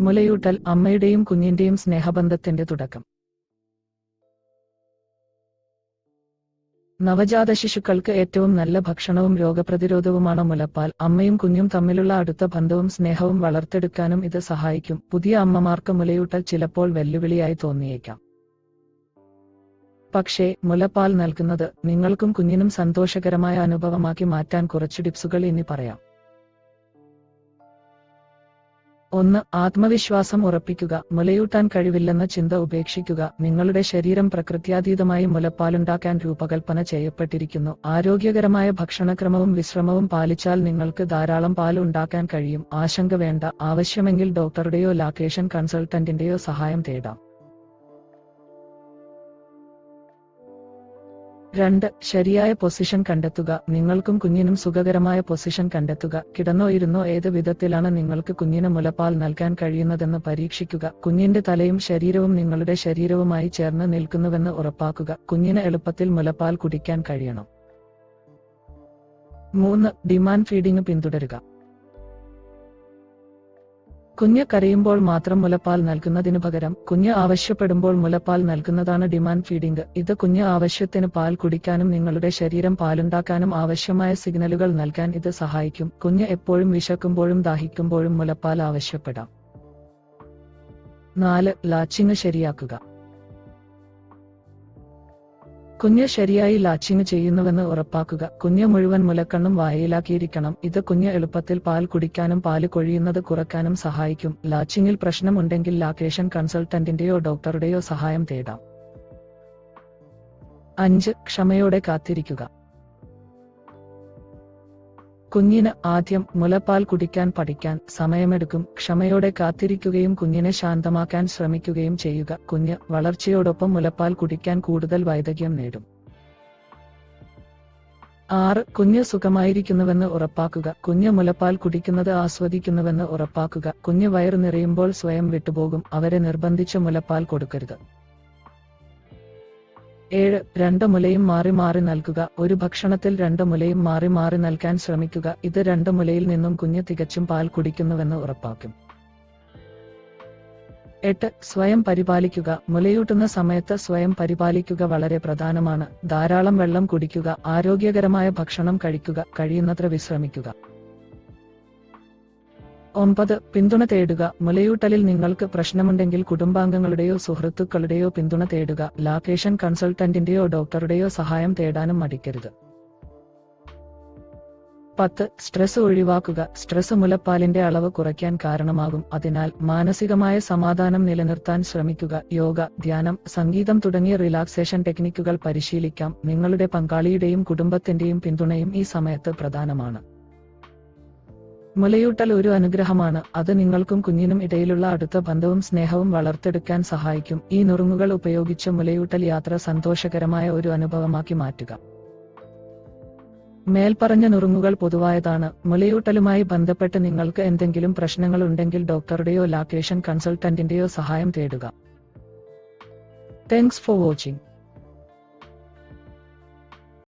മുലയൂട്ടൽ അമ്മയുടെയും കുഞ്ഞിന്റെയും സ്നേഹബന്ധത്തിന്റെ തുടക്കം. നവജാത ശിശുക്കൾക്ക് ഏറ്റവും നല്ല ഭക്ഷണവും രോഗപ്രതിരോധവുമാണ് മുലപ്പാൽ. അമ്മയും കുഞ്ഞും തമ്മിലുള്ള അടുത്ത ബന്ധവും സ്നേഹവും വളർത്തെടുക്കാനും ഇത് സഹായിക്കും. പുതിയ അമ്മമാർക്ക് മുലയൂട്ടൽ ചിലപ്പോൾ വെല്ലുവിളിയായി തോന്നിയേക്കാം. പക്ഷേ മുലപ്പാൽ നൽകുന്നത് നിങ്ങൾക്കും കുഞ്ഞിനും സന്തോഷകരമായ അനുഭവമാക്കി മാറ്റാൻ കുറച്ച് ടിപ്സുകൾ ഇനി പറയാം. ഒന്ന് ആത്മവിശ്വാസം ഉറപ്പിക്കുക. മുലയൂട്ടാൻ കഴിവില്ലെന്ന ചിന്ത ഉപേക്ഷിക്കുക. നിങ്ങളുടെ ശരീരം പ്രകൃത്യാതീതമായി മുലപ്പാലുണ്ടാക്കാൻ രൂപകൽപ്പന ചെയ്യപ്പെട്ടിരിക്കുന്നു. ആരോഗ്യകരമായ ഭക്ഷണക്രമവും വിശ്രമവും പാലിച്ചാൽ നിങ്ങൾക്ക് ധാരാളം പാൽ ഉണ്ടാക്കാൻ കഴിയും. ആശങ്ക വേണ്ട. ആവശ്യമെങ്കിൽ ഡോക്ടറുടെയോ ലാക്ടേഷൻ കൺസൾട്ടന്റിന്റെയോ സഹായം തേടാം. രണ്ട് ശരിയായ പൊസിഷൻ കണ്ടെത്തുക. നിങ്ങൾക്കും കുഞ്ഞിനും സുഖകരമായ പൊസിഷൻ കണ്ടെത്തുക. കിടന്നോ ഇരുന്നോ ഏത് വിധത്തിലാണ് നിങ്ങൾക്ക് കുഞ്ഞിന് മുലപ്പാൽ നൽകാൻ കഴിയുന്നതെന്ന് പരീക്ഷിക്കുക. കുഞ്ഞിന്റെ തലയും ശരീരവും നിങ്ങളുടെ ശരീരവുമായി ചേർന്ന് നിൽക്കുന്നുവെന്ന് ഉറപ്പാക്കുക. കുഞ്ഞിന് എളുപ്പത്തിൽ മുലപ്പാൽ കുടിക്കാൻ കഴിയണം. മൂന്ന് ഡിമാൻഡ് ഫീഡിംഗ് പിന്തുടരുക. കുഞ്ഞ് കരയുമ്പോൾ മാത്രം മുലപ്പാൽ നൽകുന്നതിനു പകരം കുഞ്ഞ് ആവശ്യപ്പെടുമ്പോൾ മുലപ്പാൽ നൽകുന്നതാണ് ഡിമാൻഡ് ഫീഡിംഗ്. ഇത് കുഞ്ഞ് ആവശ്യത്തിന് പാൽ കുടിക്കാനും നിങ്ങളുടെ ശരീരം പാലുണ്ടാക്കാനും ആവശ്യമായ സിഗ്നലുകൾ നൽകാൻ ഇത് സഹായിക്കും. കുഞ്ഞ് എപ്പോഴും വിശക്കുമ്പോഴും ദാഹിക്കുമ്പോഴും മുലപ്പാൽ ആവശ്യപ്പെടാം. നാല് ലാച്ചിങ് ശരിയാക്കുക. കുഞ്ഞ് ശരിയായി ലാച്ചിങ് ചെയ്യുന്നുവെന്ന് ഉറപ്പാക്കുക. കുഞ്ഞ് മുഴുവൻ മുലക്കണ്ണും വായയിലാക്കിയിരിക്കണം. ഇത് കുഞ്ഞ് എളുപ്പത്തിൽ പാൽ കുടിക്കാനും പാൽ കൊഴിയുന്നത് കുറക്കാനും സഹായിക്കും. ലാച്ചിങ്ങിൽ പ്രശ്നമുണ്ടെങ്കിൽ ലാക്ടേഷൻ കൺസൾട്ടന്റിന്റെയോ ഡോക്ടറുടെയോ സഹായം തേടാം. അഞ്ച് ക്ഷമയോടെ കാത്തിരിക്കുക. കുഞ്ഞിന് ആദ്യം മുലപ്പാൽ കുടിക്കാൻ പഠിക്കാൻ സമയമെടുക്കും. ക്ഷമയോടെ കാത്തിരിക്കുകയും കുഞ്ഞിനെ ശാന്തമാക്കാൻ ശ്രമിക്കുകയും ചെയ്യുക. കുഞ്ഞ് വളർച്ചയോടൊപ്പം മുലപ്പാൽ കുടിക്കാൻ കൂടുതൽ വൈദഗ്ധ്യം നേടും. ആറ്. കുഞ്ഞ് സുഖമായിരിക്കുന്നുവെന്ന് ഉറപ്പാക്കുക. കുഞ്ഞ് മുലപ്പാൽ കുടിക്കുന്നത് ആസ്വദിക്കുന്നുവെന്ന് ഉറപ്പാക്കുക. കുഞ്ഞ് വയറു നിറയുമ്പോൾ സ്വയം വിട്ടുപോകും. അവരെ നിർബന്ധിച്ച് മുലപ്പാൽ കൊടുക്കരുത്. ഏഴ് രണ്ട് മുലയും മാറി മാറി നൽകുക. ഒരു ഭക്ഷണത്തിൽ രണ്ട് മുലയും മാറി മാറി നൽകാൻ ശ്രമിക്കുക. ഇത് രണ്ട് മുലയിൽ നിന്നും കുഞ്ഞ് തികച്ചും പാൽ കുടിക്കുന്നുവെന്ന് ഉറപ്പാക്കും. എട്ട് സ്വയം പരിപാലിക്കുക. മുലയൂട്ടുന്ന സമയത്ത് സ്വയം പരിപാലിക്കുക വളരെ പ്രധാനമാണ്. ധാരാളം വെള്ളം കുടിക്കുക. ആരോഗ്യകരമായ ഭക്ഷണം കഴിക്കുക. കഴിയുന്നത്ര വിശ്രമിക്കുക. ഒമ്പത് പിന്തുണ തേടുക. മുലയൂട്ടലിൽ നിങ്ങൾക്ക് പ്രശ്നമുണ്ടെങ്കിൽ കുടുംബാംഗങ്ങളുടെയോ സുഹൃത്തുക്കളുടെയോ പിന്തുണ തേടുക. ലാക്കേഷൻ കൺസൾട്ടന്റിന്റെയോ ഡോക്ടറുടെയോ സഹായം തേടാനും മടിക്കരുത്. പത്ത് സ്ട്രെസ് ഒഴിവാക്കുക. സ്ട്രെസ് മുലപ്പാലിന്റെ അളവ് കുറയ്ക്കാൻ കാരണമാകും. അതിനാൽ മാനസികമായ സമാധാനം നിലനിർത്താൻ ശ്രമിക്കുക. യോഗ ധ്യാനം സംഗീതം തുടങ്ങിയ റിലാക്സേഷൻ ടെക്നിക്കുകൾ പരിശീലിക്കാം. നിങ്ങളുടെ പങ്കാളിയുടെയും കുടുംബത്തിന്റെയും പിന്തുണയും ഈ സമയത്ത് പ്രധാനമാണ്. മുലയൂട്ടൽ ഒരു അനുഗ്രഹമാണ്. അത് നിങ്ങൾക്കും കുഞ്ഞിനും ഇടയിലുള്ള അടുത്ത ബന്ധവും സ്നേഹവും വളർത്തെടുക്കാൻ സഹായിക്കും. ഈ നുറുങ്ങുകൾ ഉപയോഗിച്ച് മുലയൂട്ടൽ യാത്ര സന്തോഷകരമായ ഒരു അനുഭവമാക്കി മാറ്റുക. മേൽപ്പറഞ്ഞ നുറുങ്ങുകൾ പൊതുവായതാണ്. മുലയൂട്ടലുമായി ബന്ധപ്പെട്ട് നിങ്ങൾക്ക് എന്തെങ്കിലും പ്രശ്നങ്ങൾ ഉണ്ടെങ്കിൽ ഡോക്ടറുടെയോ ലാക്ടേഷൻ കൺസൾട്ടന്റിന്റെയോ സഹായം തേടുക. Thanks for watching